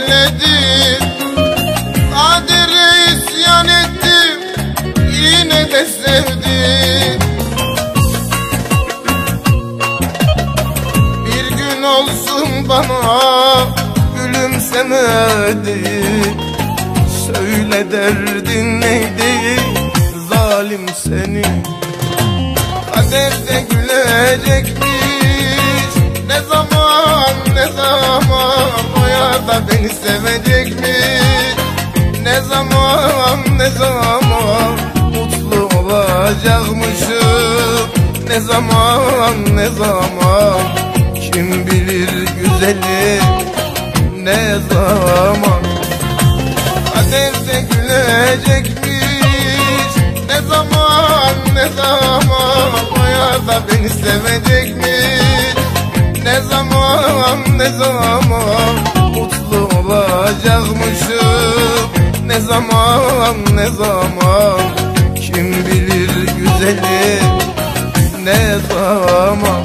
söyledim Kadere isyan ettim Yine de sevdim. Bir gün olsun bana Gülümsemedi. Söyle derdin neydi? Zalim seni. Kaderde gülecekmiş. Ne zaman ne zaman? Da beni sevecekmiş Ne zaman ne zaman Mutlu olacakmışım? Ne zaman ne zaman Kim bilir güzeli? Ne zaman? Kaderde gülecekmiş Ne zaman ne zaman O ya da beni sevecekmiş Ne zaman ne zaman olacakmışım Ne zaman ne zaman? Kim bilir güzeli Ne zaman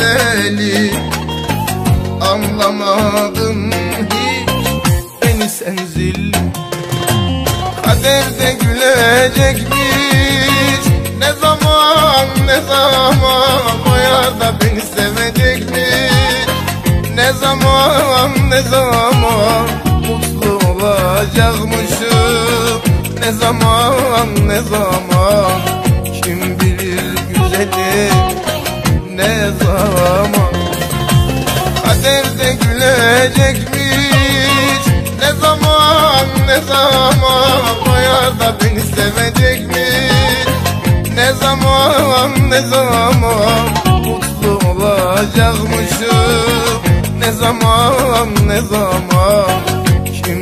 deli. Anlamadın hiç. Beni sen zilli Kaderde gülecekmiş Ne zaman ne zaman O ya da beni sevecekmiş Ne zaman ne zaman Mutlu olacakmışım Ne zaman ne zaman Kim bilir güzeli Gülecekmiş Ne zaman ne zaman O ya da beni sevecekmiş. Ne zaman ne zaman Mutlu olacakmışım. Ne zaman ne zaman Kim